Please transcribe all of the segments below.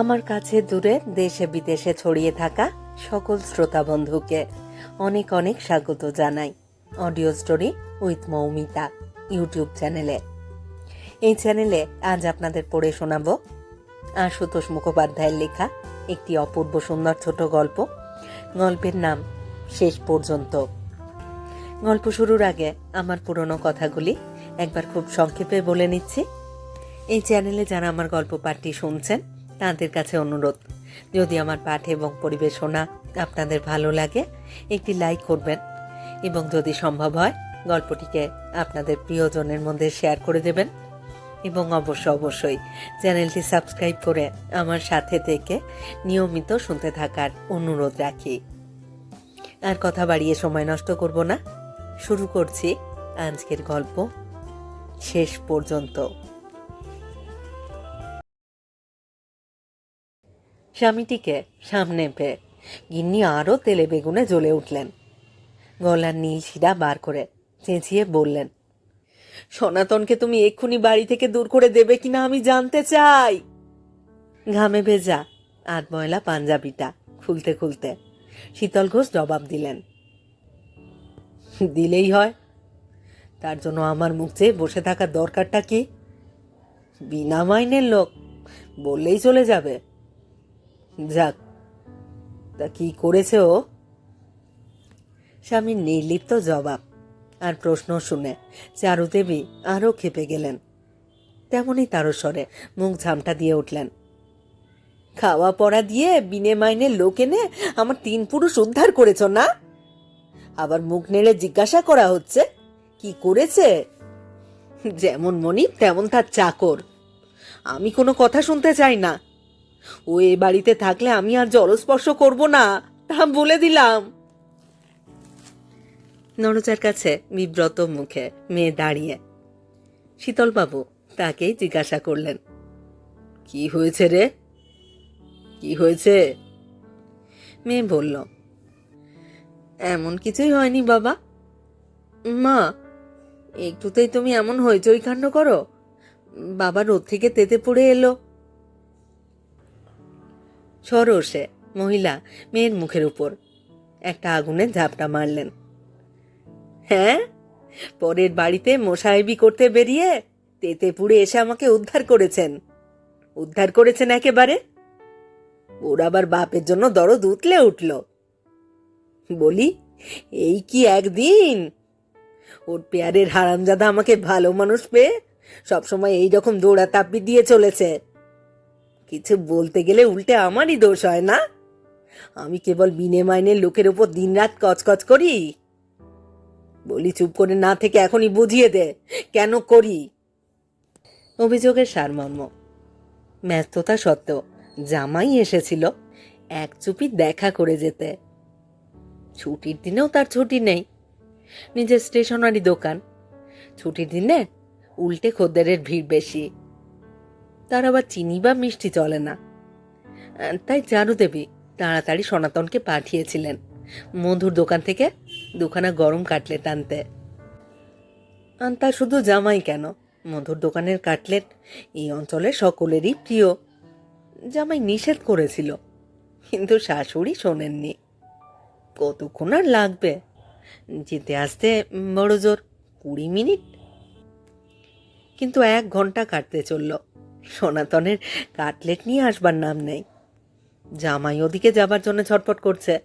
আমার কাছে দূরে দেশে বিদেশে ছড়িয়ে থাকা সকল শ্রোতা বন্ধুকে অনেক অনেক স্বাগত জানাই। Audio story with Moumita YouTube চ্যানেলে। এই চ্যানেলে আজ আপনাদের পড়ে শোনাবো আশুতোষ মুখোপাধ্যায়ের লেখা একটি অপূর্ব সুন্দর ছোট গল্প। গল্পের নাম শেষ পর্যন্ত। গল্প শুরুর আগে আমার পুরনো কথাগুলি একবার খুব সংক্ষেপে বলে নিচ্ছি। এই চ্যানেলে যারা আমার গল্প পাঠটি শুনছেন তাদের কাছে অনুরোধ, যদি আমার পাঠ এবং পরিবেশনা আপনাদের ভালো লাগে, একটি লাইক করবেন এবং যদি সম্ভব হয়, গল্পটিকে আপনাদের প্রিয়জনের মধ্যে শেয়ার করে দেবেন। এবং অবশ্য অবশ্যই চ্যানেলটি সাবস্ক্রাইব করে আমার সাথে থেকে নিয়মিত শুনতে থাকার অনুরোধ রাখি। আর কথা বাড়িয়ে সময় নষ্ট করব না। শুরু করছি আজকের গল্প শেষ পর্যন্ত। স্বামীটিকে সামনে পেয়ে গিন্নি আরও তেলে বেগুনে জ্বলে উঠলেন। গলার নীল শিরা বার করে চেঁচিয়ে বললেন, সনাতনকে তুমি এক্ষুনি বাড়ি থেকে দূর করে দেবে কিনা আমি জানতে চাই। ঘামে ভেজা আধ ময়লা পাঞ্জাবিটা খুলতে খুলতে শীতল ঘোষ জবাব দিলেন, দিলেই হয়। তার জন্য আমার মুখ চেয়ে বসে থাকার দরকারটা কি? বিনা মাইনের লোক বললেই চলে যাবে। যাক, তা কি করেছে ও? স্বামীর নির্লিপ্ত জবাব আর প্রশ্ন শুনে চারুদেবী আরও খেপে গেলেন। তেমনই তারস্বরে মুখ ঝামটা দিয়ে উঠলেন। খাওয়া পড়া দিয়ে বিনে মাইনে লোক এনে আমার তিন পুরুষ উদ্ধার করেছ না? আবার মুখ নেড়ে জিজ্ঞাসা করা হচ্ছে, কি করেছে? যেমন মনি তেমন তার চাকর। আমি কোনো কথা শুনতে চাই না। ও এ বাড়িতে থাকলে আমি আর জলস্পর্শ করব না, তা বলে দিলাম। নরচার কাছে বিব্রত মুখে মেয়ে দাঁড়িয়ে। শীতলবাবু তাকেই জিজ্ঞাসা করলেন, কি হয়েছে রে? কি হয়েছে? মেয়ে বলল, এমন কিছুই হয়নি বাবা। মা, একটুতেই তুমি এমন হইচই কাণ্ড করো। বাবা রোদ থেকে তেতে পড়ে এলো। সরসে মহিলা, মেয়ের মুখের উপর। একটা আগুনের ঝাপটা মারলেন। হ্যাঁ? পরের বাড়িতে মোসাহেবি করতে বেরিয়ে তেতে পুড়ে এসে আমাকে উদ্ধার করেছেন। উদ্ধার করেছেন একেবারে? ওর আবার বাপের জন্য দরদ উতলে উঠল। বলি, এই কি একদিন? ওর পেয়ারের হারামজাদা আমাকে ভালো মানুষ পেয়ে সবসময় এই রকম দৌড়া তাপ্পি দিয়ে চলেছে। কিছু বলতে গেলে উল্টে আমারই দোষ হয় না? আমি কেবল বিনে মাইনের লোকের ওপর দিনরাত কচকচ করি। বলি, চুপ করে না থেকে এখনই বুঝিয়ে দে। কেন করি? অভিযোগের সারমর্ম। ব্যস্ততা সত্ত্বেও জামাই এসেছিল এক চুপি দেখা করে যেতে। ছুটির দিনেও তার ছুটি নেই। নিজের স্টেশনারি দোকান। ছুটির দিনে উল্টে খদ্দেরের ভিড় বেশি। তার আবার চিনি বা মিষ্টি চলে না। তাই চারুদেবী তাড়াতাড়ি সনাতনকে পাঠিয়েছিলেন। মধুর দোকান থেকে দুখানা গরম কাটলেট আনতে। তা শুধু জামাই কেন? মধুর দোকানের কাটলেট এই অঞ্চলের সকলেরই প্রিয়। জামাই নিষেধ করেছিল, কিন্তু শাশুড়ি শোনেননি। কতক্ষণ আর লাগবে? যেতে আসতে বড় জোর কুড়ি মিনিট। কিন্তু এক ঘণ্টা কাটতে চলল। সনাতনের কাটলেট নিয়ে আসবার নাম নেই। জামাই ওদিকে যাবার জন্য ছটপট করছে।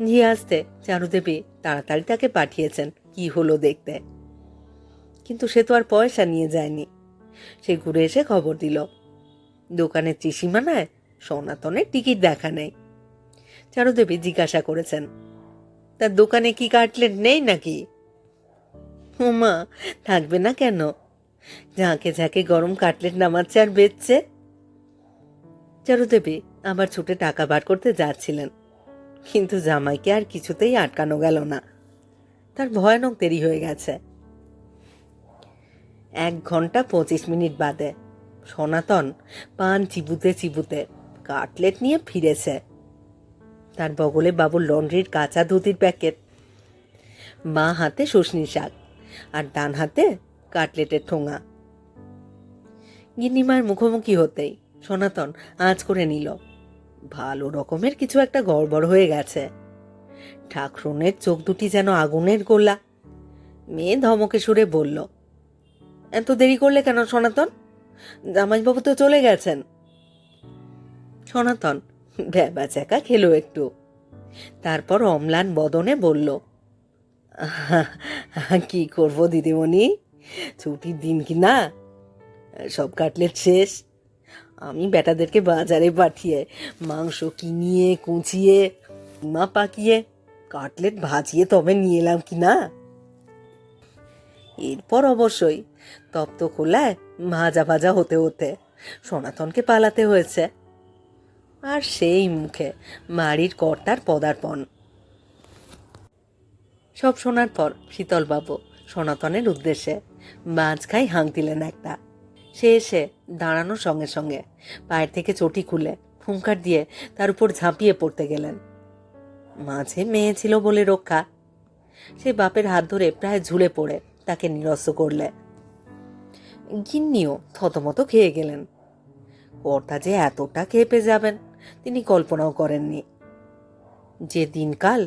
নিয়ে আসতে চারুদেবী তাড়াতাড়ি তাকে পাঠিয়েছেন, কি হলো দেখতে। কিন্তু সে তো আর পয়সা নিয়ে যায়নি। সে ঘুরে এসে খবর দিল। দোকানের ত্রিসীমানায় সনাতনের টিকিট দেখা নেই। চারুদেবী জিজ্ঞাসা করেছেন তার দোকানে কি কাটলেট নেই নাকি? উমা, থাকবে না কেন? ঝাঁকে ঝাঁকে গরম কাটলেট নামাচ্ছে আর বেচছে। চারুদেবী আবার ছুটে টাকা বার করতে যাচ্ছিলেন, কিন্তু জামাইকে আর কিছুতেই আটকানো গেল না। তার ভয়ানক দেরি হয়ে গেছে। এক ঘণ্টা পঁচিশ মিনিট বাদে সনাতন পান চিবুতে চিবুতে কাটলেট নিয়ে ফিরেছে। তার বগলে বাবুর লন্ড্রির কাঁচা ধুতির প্যাকেট, বাঁ হাতে শুশনি শাক আর ডান হাতে কাটলেটের ঠোঙা। গিন্নিমার মুখোমুখি হতেই সনাতন আঁচ করে নিল। ভালো রকমের কিছু একটা গড়বড় হয়ে গেছে। ঠাকরুনের চোখ দুটি যেন আগুনের গোলা। মেয়ে ধমকে সুরে বলল, এত দেরি করলে কেন সনাতন? জামাইবাবু তো চলে গেছেন। সনাতন ভ্যাবা চ্যাকা খেলো একটু। তারপর অম্লান বদনে বলল কি করব দিদিমণি? ছুটির দিন কি না? সব কাটলেট শেষ। আমি বেটাদেরকে বাজারে পাঠিয়ে মাংস কিনিয়ে, কুচিয়ে, কিমা পাকিয়ে, কাটলেট ভাজিয়ে তবে নিয়ে এলাম কি না? এরপর অবশ্যই তপ্ত খোলায় ভাজা ভাজা হতে হতে সনাতনকে পালাতে হয়েছে। আর সেই মুখে বাড়ির কর্তার পদার্পণ। সব শোনার পর শীতলবাবু সনাতনের উদ্দেশ্যে বাঁচ খাই হাঁক দিলেন একটা। সে এসে দাঁড়ানোর সঙ্গে সঙ্গে পায়ের থেকে চটি খুলে হুঙ্কার দিয়ে তার উপর ঝাঁপিয়ে পড়তে গেলেন। মাঝে মেয়ে ছিল বলে রক্ষা। সে বাপের হাত ধরে প্রায় ঝুলে পড়ে, তাকে নিরস্ত করলে। গিন্নিও থতমত খেয়ে গেলেন। কর্তা যে এতটা খেপে যাবেন, তিনি কল্পনাও করেননি। যে দিনকাল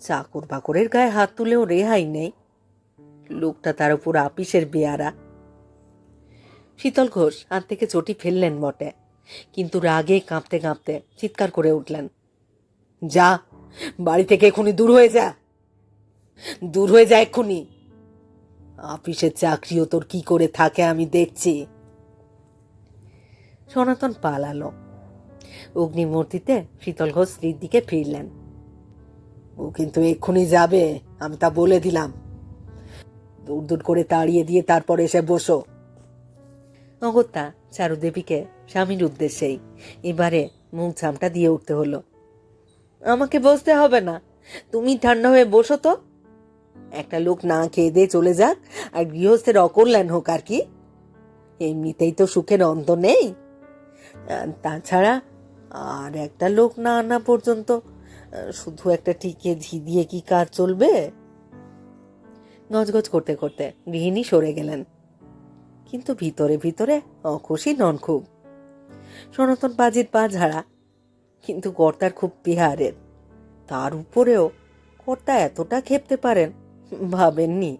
চাকর বাকরের গায়ে হাত তুলেও রেহাই নেই লোকটা তার উপর আপিসের বেয়ারা। শীতল ঘোষ হাত থেকে চটি ফেললেন বটে, কিন্তু রাগে কাঁপতে কাঁপতে চিৎকার করে উঠলেন, যা, বাড়ি থেকে এক্ষুনি দূর হয়ে যা, দূর হয়ে যা এক্ষুনি। আপিসের চাকরিও তোর কি করে থাকে আমি দেখছি। সনাতন পালালো। অগ্নিমূর্তিতে শীতল ঘোষ স্ত্রীর দিকে ফিরলেন, ও কিন্তু এক্ষুনি যাবে, আমি তা বলে দিলাম। দূর করে তাড়িয়ে দিয়ে তারপর এসে বসো। অগত্যা, চারুদেবীকে স্বামীর উদ্দেশ্যেই এবারে মুখ ঝামটা দিয়ে উঠতে হলো। আমাকে বসতে হবে না, তুমি ঠান্ডা হয়ে বসো তো। একটা লোক না খেয়ে দিয়ে চলে যাক, আর গৃহস্থের অকল্যাণ হোক আর কি। এমনিতেই তো সুখের অন্ত নেই। তাছাড়া আর একটা লোক না আনা পর্যন্ত শুধু একটা টিকে ঝি দিয়ে কি কাজ চলবে? গজগজ করতে করতে গৃহিণী সরে গেলেন। কিন্তু ভিতরে ভিতরে অখুশি নন খুব সনাতন বাজির পা ঝাড়া, কিন্তু কর্তার খুব বিহারের। তার উপরেও কর্তা এতটা খেপতে পারেন, ভাবেননি।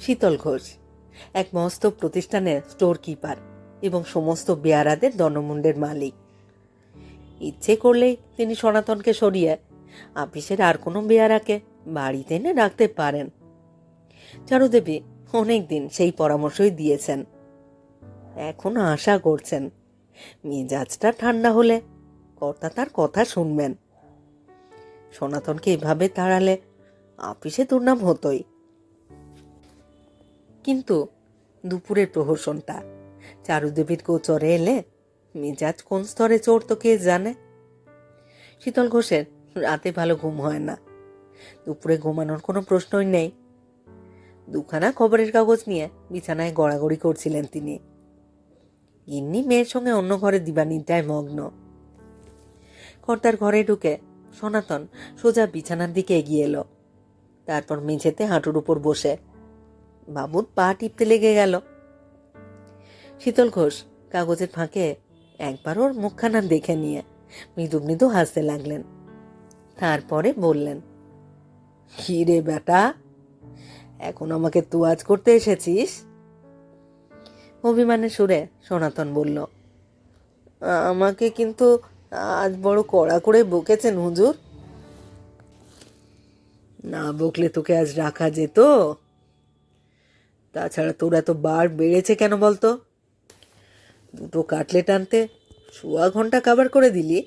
শীতল ঘোষ, এক মস্ত প্রতিষ্ঠানের স্টোর কিপার এবং সমস্ত বেয়ারাদের দণ্ডমুণ্ডের মালিক। ইচ্ছে করলেই তিনি সনাতনকে সরিয়ে, আপিসের আর কোনো বেয়ারাকে বাড়িতে এনে রাখতে পারেন। চারুদেবী অনেক দিন সেই পরামর্শই দিয়েছেন। এখন আশা করছেন, মেজাজটা ঠান্ডা হলে কর্তা তার কথা শুনবেন। সনাতনকে এভাবে তাড়ালে আপিসে দুর্নাম হতোই। কিন্তু দুপুরের প্রহসনটা, চারুদেবীর গোচরে এলে মেজাজ কোন স্তরে চড়ত কে জানে? শীতল ঘোষের রাতে ভালো ঘুম হয় না। দুপুরে ঘুমানোর কোনো প্রশ্নই নেই। দুখানা খবরের কাগজ নিয়ে বিছানায় গড়াগড়ি করছিলেন তিনি। গিন্নি মেয়ের সঙ্গে অন্য ঘরে দিবানিদ্রায় মগ্ন। কর্তার ঘরে ঢুকে সনাতন সোজা বিছানার দিকে এগিয়ে এলো। তারপর মেঝেতে হাঁটুর উপর বসে বাবুর পা টিপতে লেগে গেল। শীতল ঘোষ কাগজের ফাঁকে একবার ওর মুখখানা দেখে নিয়ে মৃদু মৃদু হাসতে লাগলেন। তারপরে বললেন কি রে বেটা, এখন আমাকে তুয়াজ করতে এসেছিস? অভিমানের সুরে সনাতন বলল, আমাকে কিন্তু আজ বড় কড়া করে বকেছেন হুজুর। না বকলে তোকে আজ রাখা যেত? তাছাড়া তোর এত বার বেড়েছে কেন বলতো? দুটো কাটলেট আনতে সোয়া ঘণ্টা কাবার করে দিলি।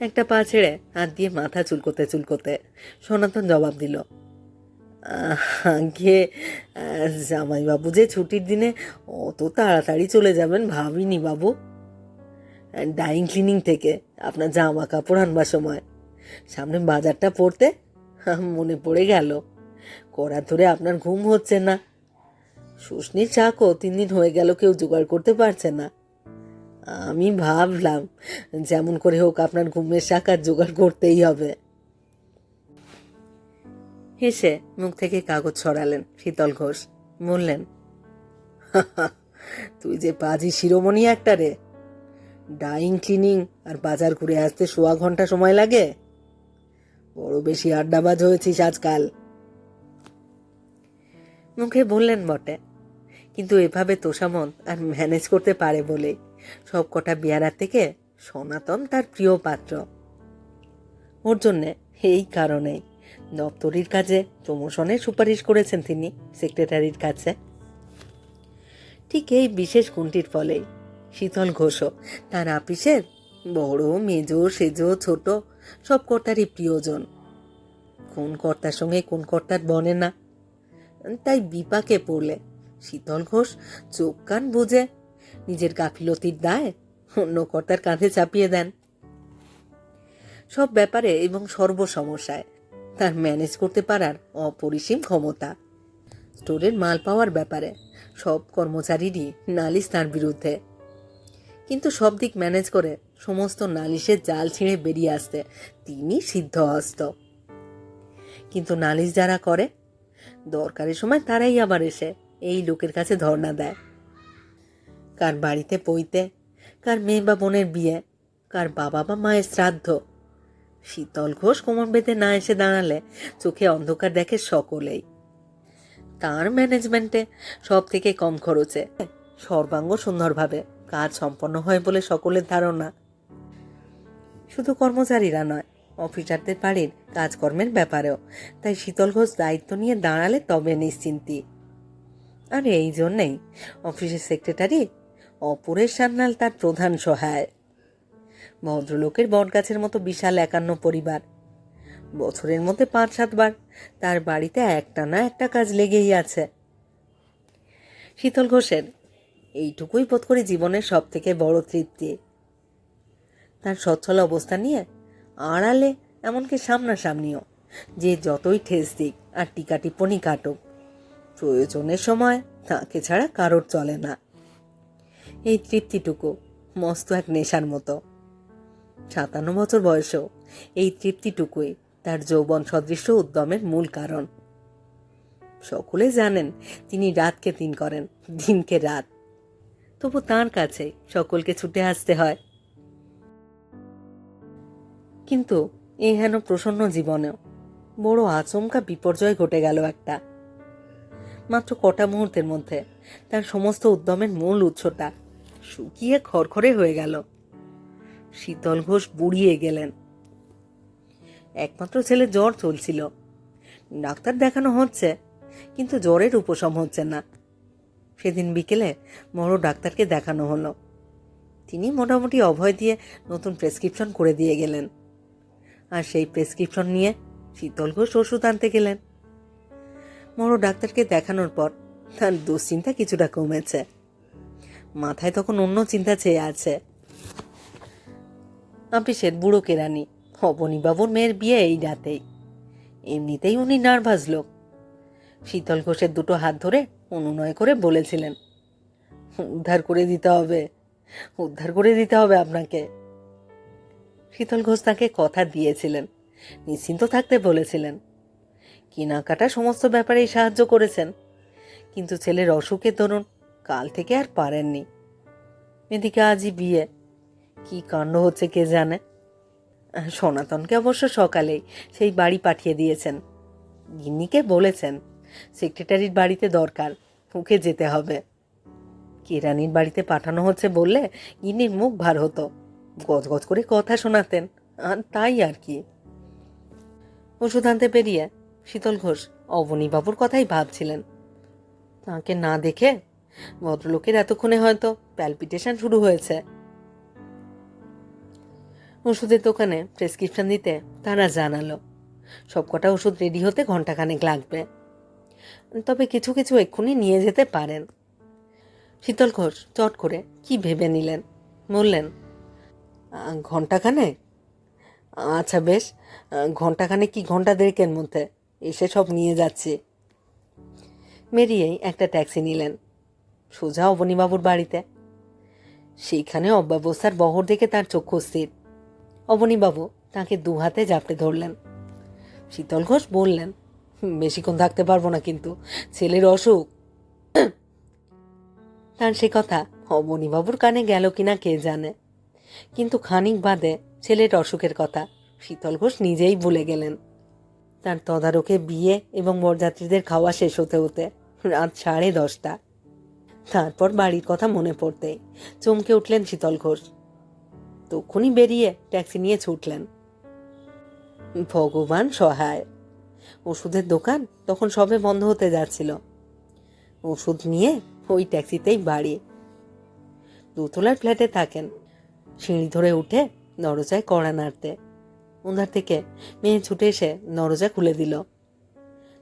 একটা পা ছেড়ে হাত দিয়ে মাথা চুলকোতে চুলকোতে সনাতন জবাব দিল আগে জামাইবাবু যে ছুটির দিনে অত তাড়াতাড়ি চলে যাবেন ভাবিনি বাবু। ডাইং ক্লিনিং থেকে আপনার জামা কাপড় আনবার সময়। সামনে বাজারটা পড়তে মনে পড়ে গেল কড়া ধরে আপনার ঘুম হচ্ছে না। শুশনির চাকও তিন দিন হয়ে গেল কেউ জোগাড় করতে পারছে না। আমি ভাবলাম, যেমন করে হোক আপনার ঘুমের শাখার জোগাড় করতেই হবে। হেসে মুখ থেকে কাগজ ছড়ালেন শীতল ঘোষ। বললেন তুই যে পাজি শিরোমণি একটা রে। ডাইং, ক্লিনিং আর বাজার ঘুরে আসতে সোয়া ঘণ্টা সময় লাগে। বড় বেশি আড্ডাবাজ হয়েছিস আজকাল। মুখে বললেন বটে, কিন্তু এভাবে তোষামন আর ম্যানেজ করতে পারে বলে সব কটা বিয়ারার থেকে সনাতন তার প্রিয় পাত্র। ওর জন্যে এই কারণেই দপ্তরির কাজে প্রমোশনের সুপারিশ করেছেন তিনি, সেক্রেটারির কাছে। ঠিক এই বিশেষ গুণটির ফলেই শীতল ঘোষও তার আপিসের বড়, মেজ, সেজ, ছোট সব কর্তারই প্রিয়জন। কোন কর্তার সঙ্গে কোন কর্তার বনে না। তাই বিপাকে পড়লে শীতল ঘোষ চোখ কান বুঝে নিজের গাফিলতির দায় অন্য কর্তার কাঁধে চাপিয়ে দেন। সব ব্যাপারে এবং সর্ব সমস্যায় তার ম্যানেজ করতে পারার অপরিসীম ক্ষমতা। স্টোরের মাল পাওয়ার ব্যাপারে সব কর্মচারীরই নালিশ তার বিরুদ্ধে। কিন্তু সব দিক ম্যানেজ করে সমস্ত নালিশের জাল ছিঁড়ে বেরিয়ে আসতে তিনি সিদ্ধহস্ত। কিন্তু নালিশ যারা করে, দরকারের সময় তারাই আবার এসে এই লোকের কাছে ধর্ণা দেয়। কার বাড়িতে পইতে কার মেয়ে বা বোনের বিয়ে, কার বাবা বা মায়ের শ্রাদ্ধ। শীতল ঘোষ কোমর বেঁধে না এসে দাঁড়ালে চোখে অন্ধকার দেখে সকলেই। তার ম্যানেজমেন্টে সব থেকে কম খরচে। সর্বাঙ্গ সুন্দরভাবে কাজ সম্পন্ন হয় বলে সকলের ধারণা। শুধু কর্মচারীরা নয়, অফিসারদের বাড়ির কাজকর্মের ব্যাপারেও। তাই শীতল ঘোষ দায়িত্ব নিয়ে দাঁড়ালে তবে নিশ্চিন্তি। আর এই জন্যেই অফিসের সেক্রেটারি অপরের সান্যাল তার প্রধান সহায়। ভদ্রলোকের বটগাছের মতো বিশাল একান্ন পরিবার। বছরের মধ্যে পাঁচ, সাতবার তার বাড়িতে একটা না একটা কাজ লেগেই আছে। শীতল ঘোষের, এইটুকুই বোধ করি জীবনের সব থেকে বড় তৃপ্তি। তার সচ্ছল অবস্থা নিয়ে আড়ালে এমনকি সামনাসামনিও যে যতই ঠেস দিক আর টিকা টিপ্পনি কাটুক, প্রয়োজনের সময় তাকে ছাড়া কারোর চলে না। এই তৃপ্তিটুকু, মস্ত এক নেশার মতো। সাতান্ন বছর বয়সেও এই তৃপ্তিটুকুই তার যৌবন সদৃশ্য উদ্যমের মূল কারণ। সকলে জানেন তিনি রাতকে দিন করেন, দিনকে রাত। তবু তার কাছে সকলকে ছুটে আসতে হয়। কিন্তু এ হেন প্রসন্ন জীবনেও বড় আচমকা বিপর্যয় ঘটে গেল একটা। মাত্র কটা মুহূর্তের মধ্যে তার সমস্ত উদ্যমের মূল উৎসটা শুকিয়ে খড়খড়ে হয়ে গেল। শীতল ঘোষ বুড়িয়ে গেলেন। একমাত্র ছেলে জ্বর চলছিল। ডাক্তার দেখানো হচ্ছে, কিন্তু জ্বরের উপশম হচ্ছে না। সেদিন বিকেলে বড় ডাক্তারকে দেখানো হলো। তিনি মোটামুটি অভয় দিয়ে নতুন প্রেসক্রিপশন করে দিয়ে গেলেন। আর সেই প্রেসক্রিপশন নিয়ে শীতল ঘোষ ওষুধ আনতে গেলেন। বড় ডাক্তারকে দেখানোর পর তার দুশ্চিন্তা কিছুটা কমেছে। মাথায় তখন অন্য চিন্তা চেয়ে আছে। আপিসের বুড়ো কেরানি অবনীবাবুর মেয়ের বিয়ে এই রাতেই। এমনিতেই উনি নার্ভাস লোক। শীতল ঘোষের দুটো হাত ধরে অনুনয় করে বলেছিলেন, উদ্ধার করে দিতে হবে, উদ্ধার করে দিতে হবে আপনাকে। শীতল ঘোষ তাকে কথা দিয়েছিলেন, নিশ্চিন্ত থাকতে বলেছিলেন, কেনাকাটা সমস্ত ব্যাপারেই সাহায্য করেছেন, কিন্তু ছেলের অসুখের দরুন কাল থেকে আর পারেননি। এদিকে আজই বিয়ে। কি কাণ্ড হচ্ছে কে জানে? সনাতনকে অবশ্য সকালেই সেই বাড়ি পাঠিয়ে দিয়েছেন। গিন্নিকে বলেছেন সেক্রেটারির বাড়িতে দরকার, ওকে যেতে হবে। কেরানির বাড়িতে পাঠানো হচ্ছে বললে গিন্নির মুখ ভার হতো। গজগজ করে কথা শোনাতেন, আর তাই আর কি। ওষুধ আনতে পেরিয়ে শীতল ঘোষ অবনীবাবুর কথাই ভাবছিলেন। তাকে না দেখে ভদ্রলোকের এতক্ষণে হয়তো প্যালপিটেশন শুরু হয়েছে। ওষুধের দোকানে প্রেসক্রিপশন দিতে তারা জানালো সবকটা ওষুধ রেডি হতে ঘন্টাখানেক লাগবে। তবে কিছু কিছু এক্ষুনি নিয়ে যেতে পারেন। শীতল ঘোষ চট করে কি ভেবে নিলেন? বললেন "আহ, ঘন্টাখানে আচ্ছা বেশ ঘন্টাখানে কি ঘণ্টা দেড়েকের মধ্যে? এসে সব নিয়ে যাচ্ছি। মেরিয়েই একটা ট্যাক্সি নিলেন। সোজা অবনীবাবুর বাড়িতে। সেইখানে অব্যবস্থার বহর দেখে তার চক্ষু স্থির অবনীবাবু তাকে দু হাতে জাপটে ধরলেন। শীতল ঘোষ বললেন বেশিক্ষণ থাকতে পারব না কিন্তু, ছেলের অসুখ। তার সে কথা অবনীবাবুর কানে গেল কিনা কে জানে। কিন্তু খানিক বাদে ছেলের অসুখের কথা শীতল ঘোষ নিজেই ভুলে গেলেন। তার তদারকে বিয়ে এবং বরযাত্রীদের খাওয়া শেষ হতে হতে রাত সাড়ে দশটা। তারপর বাড়ির কথা মনে পড়তে চমকে উঠলেন শীতল ঘোষ। তখনই বেরিয়ে ট্যাক্সি নিয়ে ছুটলেন। ভগবান সহায়। ওষুধের দোকান তখন সবে বন্ধ হতে যাচ্ছিল। ওষুধ নিয়ে ওই ট্যাক্সিতেই বাড়ি। দোতলার ফ্ল্যাটে থাকেন। সিঁড়ি ধরে উঠে দরজায় কড়া নাড়তে। ওনার থেকে মেয়ে ছুটে এসে দরজা খুলে দিল।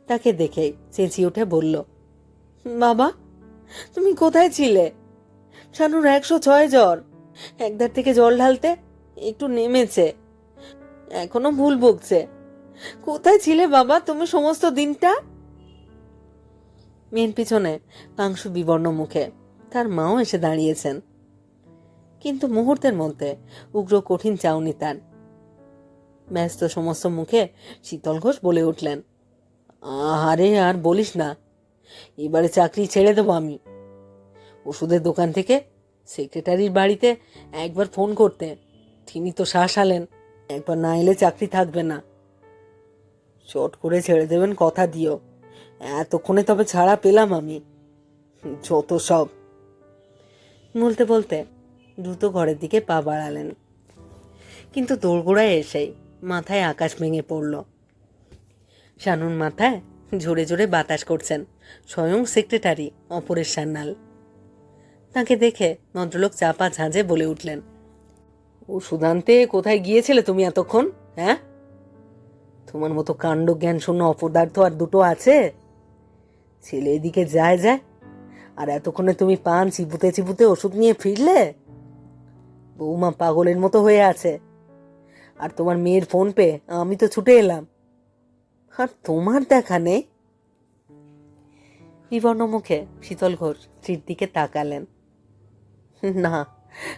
তাকে দেখেই চেঁচিয়ে উঠে বলল, বাবা তুমি কোথায় ছিলে? শানুর একশো ছয় জ্বর। একধার থেকে জল ঢালতে একটু নেমেছে। এখনও ভুল বকছে। কোথায় ছিলে বাবা তুমি সমস্ত দিনটা? মেয়ের পিছনে পাংশু বিবর্ণ মুখে। তার মাও এসে দাঁড়িয়েছেন। কিন্তু মুহূর্তের মধ্যে উগ্র কঠিন চাউনি তার। ব্যস্ত সমস্ত মুখে শীতল ঘোষ বলে উঠলেন আরে আর বলিস না এবারে চাকরি ছেড়ে দেবো আমি। ওষুধের দোকান থেকে সেক্রেটারির বাড়িতে একবার ফোন করতে। তিনি তো শাসালেন, একবার না এলে চাকরি থাকবে না। চট করে ছেড়ে দেবেন কথা দিও। এতক্ষণে তবে ছাড়া পেলাম আমি। যত সব। বলতে বলতে দ্রুত ঘরের দিকে পা বাড়ালেন। কিন্তু দোরগোড়ায় এসেই মাথায় আকাশ ভেঙে পড়ল। শানুর মাথায় জোরে জোরে বাতাস করছেন। স্বয়ং সেক্রেটারি অপরেশ সান্যাল। তাকে দেখে ভদ্রলোক চাপা ঝাঁঝে বলে উঠলেন ও সুদান্তে কোথায় গিয়েছিলে তুমি এতক্ষণ হ্যাঁ? তোমার মতো কাণ্ড জ্ঞান শূন্য অপদার্থ আর দুটো আছে। ছেলে এদিকে যায় যায়, আর এতক্ষণে তুমি পান চিপুতে চিপুতে ওষুধ নিয়ে ফিরলে? বৌমা পাগলের মতো হয়ে আছে। আর তোমার মেয়ের ফোন পে আমি তো ছুটে এলাম। আর তোমার দেখা নেই? বিবর্ণ মুখে শীতল ঘোষ স্ত্রীর দিকে তাকালেন। না,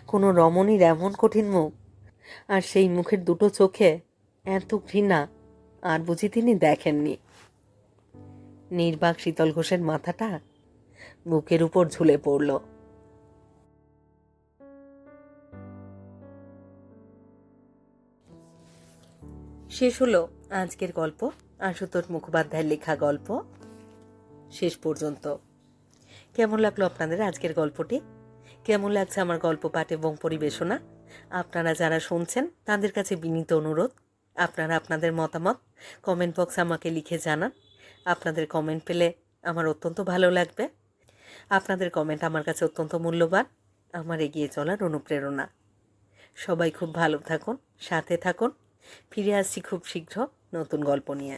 কোনো রমণীর এমন কঠিন মুখ। আর সেই মুখের দুটো চোখে এত ঘৃণা আর বুঝি তিনি দেখেননি। নির্বাক শীতল ঘোষের মাথাটা বুকের উপর ঝুলে পড়ল। শেষ হলো আজকের গল্প। আশুতোষ মুখোপাধ্যায়ের লেখা গল্প। শেষ পর্যন্ত। কেমন লাগল আপনাদের আজকের গল্পটি? কেমন লাগছে আমার গল্প পাঠ এবং পরিবেশনা? আপনারা যারা শুনছেন, তাদের কাছে বিনীত অনুরোধ। আপনারা আপনাদের মতামত কমেন্ট বক্স আমাকে লিখে জানান। আপনাদের কমেন্ট পেলে আমার অত্যন্ত ভালো লাগবে। আপনাদের কমেন্ট আমার কাছে অত্যন্ত মূল্যবান। আমার এগিয়ে চলার অনুপ্রেরণা। সবাই খুব ভালো থাকুন, সাথে থাকুন। ফিরে আসছি খুব শীঘ্র। নতুন গল্প নিয়ে।